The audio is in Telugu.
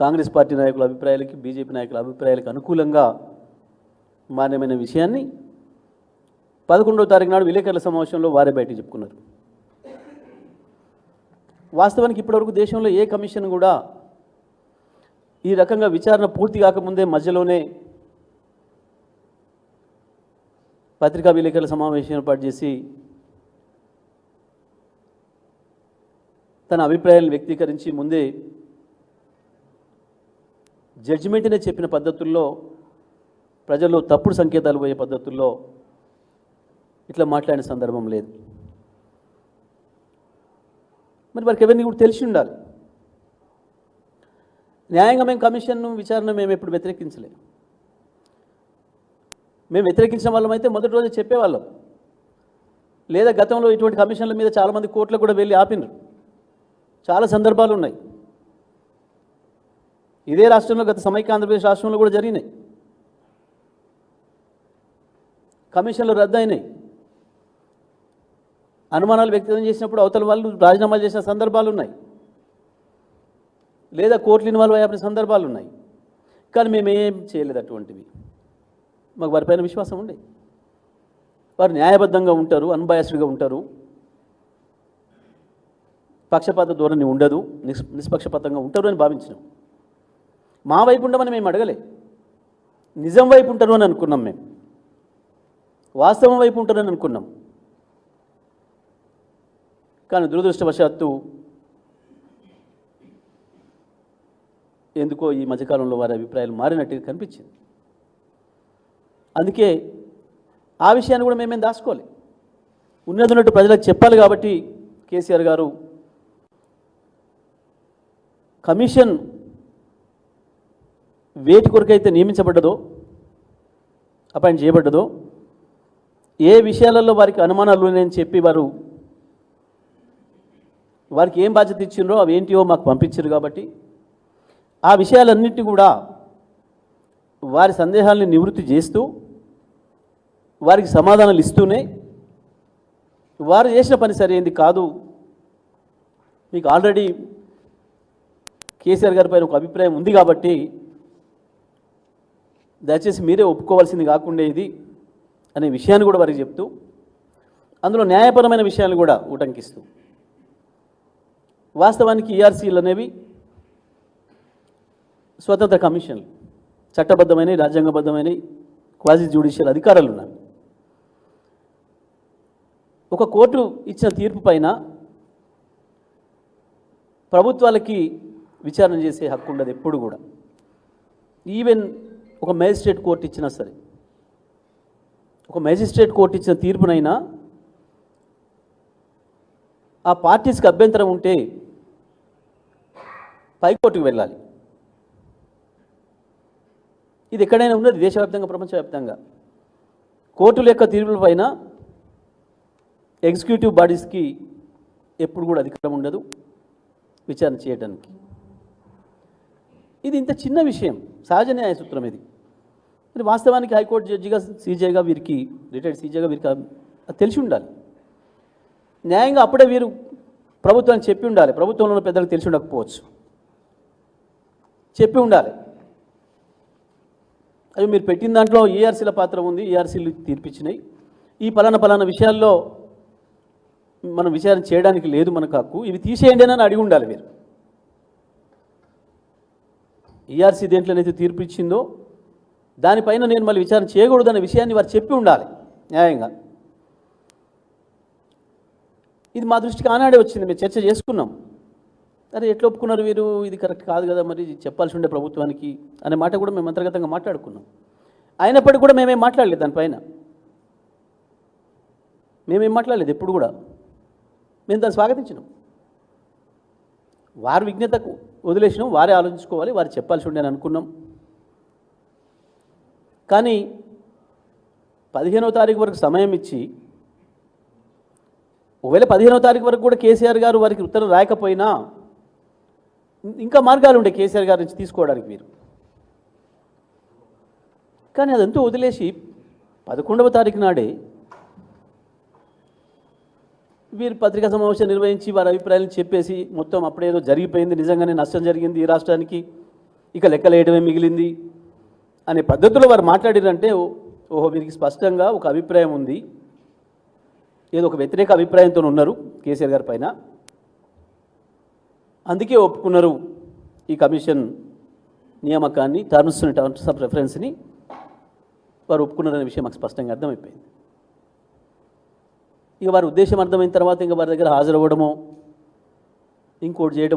కాంగ్రెస్ పార్టీ నాయకుల అభిప్రాయాలకి బీజేపీ నాయకుల అభిప్రాయాలకు అనుకూలంగా మాన్యమైన విషయాన్ని పదకొండవ తారీఖు నాడు విలేకరుల సమావేశంలో వారే బయట చెప్పుకున్నారు. వాస్తవానికి ఇప్పటివరకు దేశంలో ఏ కమిషన్ కూడా ఈ రకంగా విచారణ పూర్తి కాకముందే మధ్యలోనే పత్రికా విలేకరుల సమావేశం ఏర్పాటు చేసి తన అభిప్రాయాలను వ్యక్తీకరించి ముందే జడ్జిమెంట్నే చెప్పిన పద్ధతుల్లో ప్రజల్లో తప్పుడు సంకేతాలు పోయే పద్ధతుల్లో ఇట్లా మాట్లాడిన సందర్భం లేదు. మరి వారికి ఎవరిని కూడా తెలిసి ఉండాలి. న్యాయంగా మేము కమిషన్ విచారణ మేము ఎప్పుడు వ్యతిరేకించలేము. మేము వ్యతిరేకించిన వాళ్ళం అయితే మొదటి రోజు చెప్పేవాళ్ళం. లేదా గతంలో ఇటువంటి కమిషన్ల మీద చాలామంది కోర్టులకు కూడా వెళ్ళి ఆపినరు. చాలా సందర్భాలు ఉన్నాయి. ఇదే రాష్ట్రంలో గత సమైక్య ఆంధ్రప్రదేశ్ రాష్ట్రంలో కూడా జరిగినాయి. కమిషన్లు రద్దయినాయి. అనుమానాలు వ్యక్తం చేసినప్పుడు అవతల వాళ్ళు రాజీనామాలు చేసిన సందర్భాలు ఉన్నాయి లేదా కోర్టులు ఇన్వాల్వ్ అయ్యే సందర్భాలు ఉన్నాయి కానీ మేమేం చేయలేదు అటువంటివి. మాకు వారిపైన విశ్వాసం ఉండే వారు న్యాయబద్ధంగా ఉంటారు అన్బయాస్డ్గా ఉంటారు. పక్షపాత ధోరణి ఉండదు నిష్పక్షపాతంగా ఉంటారు అని భావించినాం. మా వైపు ఉండమని మేము అడగలే. నిజం వైపు ఉంటారు అని అనుకున్నాం మేము. వాస్తవం వైపు ఉంటారని అనుకున్నాం. కానీ దురదృష్టవశాత్తు ఎందుకో ఈ మధ్యకాలంలో వారి అభిప్రాయాలు మారినట్టుగా కనిపించింది. అందుకే ఆ విషయాన్ని కూడా మేమేం దాచుకోవాలి ఉన్నది ఉన్నట్టు ప్రజలకు చెప్పాలి కాబట్టి కేసీఆర్ గారు కమిషన్ వేటి కొరకైతే నియమించబడ్డదో అపాయింట్ చేయబడ్డదో ఏ విషయాలలో వారికి అనుమానాలు ఉన్నాయని చెప్పి వారు వారికి ఏం బాధ్యత ఇచ్చిండ్రో అవి ఏంటివో మాకు పంపించారు కాబట్టి ఆ విషయాలన్నింటినీ కూడా వారి సందేహాలని నివృత్తి చేస్తూ వారికి సమాధానాలు ఇస్తూనే వారు చేసిన పని సరైంది కాదు. మీకు ఆల్రెడీ కేసీఆర్ గారి పైన ఒక అభిప్రాయం ఉంది కాబట్టి దయచేసి మీరే ఒప్పుకోవాల్సింది కాకుండా ఇది అనే విషయాన్ని కూడా వారికి చెప్తూ అందులో న్యాయపరమైన విషయాలు కూడా ఉటంకిస్తూ. వాస్తవానికి ఈఆర్సీలు అనేవి స్వతంత్ర కమిషన్లు చట్టబద్ధమైన రాజ్యాంగబద్ధమైన క్వాజీ జ్యుడిషియల్ అధికారాలు ఉన్నాయి. ఒక కోర్టు ఇచ్చిన తీర్పు పైన ప్రభుత్వాలకి విచారణ చేసే హక్కు ఉండదు ఎప్పుడు కూడా. ఈవెన్ ఒక మేజిస్ట్రేట్ కోర్టు ఇచ్చినా సరే ఒక మేజిస్ట్రేట్ కోర్టు ఇచ్చిన తీర్పునైనా ఆ పార్టీస్కి అభ్యంతరం ఉంటే పైకోర్టుకు వెళ్ళాలి. ఇది ఎక్కడైనా ఉన్నది? దేశవ్యాప్తంగా ప్రపంచవ్యాప్తంగా. కోర్టుల యొక్క తీర్పులపైన ఎగ్జిక్యూటివ్ బాడీస్కి ఎప్పుడు కూడా అధికారం ఉండదు విచారణ చేయడానికి ఇది ఇంత చిన్న విషయం. సహజ న్యాయ సూత్రం ఇది. మరి వాస్తవానికి హైకోర్టు జడ్జిగా సీజేగా వీరికి రిటైర్డ్ సీజేగా వీరికి తెలిసి ఉండాలి. న్యాయంగా అప్పుడే వీరు ప్రభుత్వానికి చెప్పి ఉండాలి. ప్రభుత్వంలో ఉన్న పెద్దలకు తెలిసి ఉండకపోవచ్చు. చెప్పి ఉండాలి. అవి మీరు పెట్టిన దాంట్లో ఏఆర్సీల పాత్ర ఉంది ఏఆర్సీలు తీర్పిచ్చినాయి. ఈ పలానా పలానా విషయాల్లో మనం విచారణ చేయడానికి లేదు మనకు హక్కు. ఇవి తీసేయండి అని అడిగి ఉండాలి మీరు ఈఆర్సీ దేంట్లోనైతే తీర్పు ఇచ్చిందో దానిపైన నేను మళ్ళీ విచారణ చేయకూడదనే విషయాన్ని వారు చెప్పి ఉండాలి న్యాయంగా. ఇది మా దృష్టికి ఆనాడే వచ్చింది మేము చర్చ చేసుకున్నాం. అరే ఎట్లా ఒప్పుకున్నారు వీరు? ఇది కరెక్ట్ కాదు కదా మరి ఇది చెప్పాల్సి ఉండే ప్రభుత్వానికి అనే మాట కూడా మేము అంతర్గతంగా మాట్లాడుకున్నాం. అయినప్పటికీ కూడా మేమేం మాట్లాడలేదు దానిపైన. మేమేం మాట్లాడలేదు ఎప్పుడు కూడా. మేము దాన్ని స్వాగతించినాం. వారి విజ్ఞతకు వదిలేసినాం వారే ఆలోచించుకోవాలి వారు చెప్పాల్సి ఉండే అనుకున్నాం. కానీ పదిహేనవ తారీఖు వరకు సమయం ఇచ్చి ఒకవేళ పదిహేనవ తారీఖు వరకు కూడా కేసీఆర్ గారు వారికి ఉత్తరం రాయకపోయినా ఇంకా మార్గాలు ఉండే కేసీఆర్ గారి నుంచి తీసుకోవడానికి మీరు కానీ అదంతా వదిలేసి పదకొండవ తారీఖు నాడే వీరు పత్రికా సమావేశం నిర్వహించి వారి అభిప్రాయాలను చెప్పేసి మొత్తం అప్పుడేదో జరిగిపోయింది నిజంగానే నష్టం జరిగింది ఈ రాష్ట్రానికి. ఇక లెక్కలేయడమే మిగిలింది. అనే పద్ధతిలో వారు మాట్లాడారంటే ఓహో వీరికి స్పష్టంగా ఒక అభిప్రాయం ఉంది. ఏదో ఒక వ్యతిరేక అభిప్రాయంతో ఉన్నారు కేసీఆర్ గారి పైన. అందుకే ఒప్పుకున్నారు ఈ కమిషన్ నియామకాన్ని టర్మ్స్ టర్మ్స్ ఆఫ్ రెఫరెన్స్ని వారు ఒప్పుకున్నారనే విషయం మాకు స్పష్టంగా అర్థమైపోయింది. ఇక వారి ఉద్దేశం అర్థమైన తర్వాత ఇంకా వారి దగ్గర హాజరవ్వడమో ఇంకోటి చేయడం